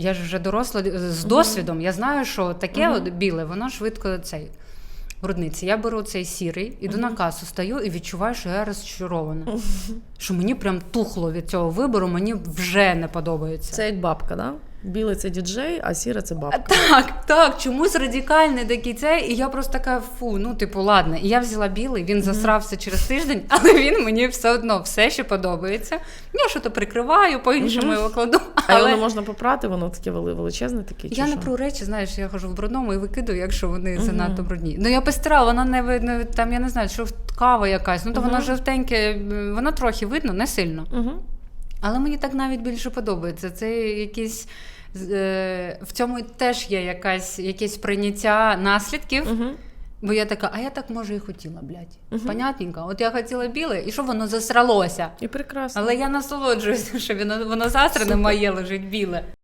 Я ж вже доросла е, з досвідом. Я знаю, що таке от біле, воно швидко цей. Брудниці. Я беру цей сірий, іду на касу, стаю і відчуваю, що я розчарована. Що мені прям тухло від цього вибору, мені вже не подобається. Це як бабка, да? Білий це діджей, а сіра це бабка. Так, так, чомусь радикальний такий цей, і я просто така фу, ну типу, ладно. І я взяла білий, він засрався через тиждень, але він мені все одно все ще подобається. Я що то прикриваю, по-іншому його кладу. А Але воно можна попрати, воно таке величезне таке. я не про речі, знаєш, я хожу в брудному і викидаю, якщо вони занадто брудні. Ну я постирала, вона не видно, там я не знаю, що кава якась, ну то воно жовтеньке, м, воно трохи видно, не сильно. Але мені так навіть більше подобається. Це якісь. е, В цьому теж є якась, якесь прийняття наслідків, Угу. бо я така, а я так може і хотіла, блядь. Угу. Понятненько. От я хотіла біле, і що воно засралося. І прекрасно. Але я насолоджуюся, що воно, воно засране моє лежить біле.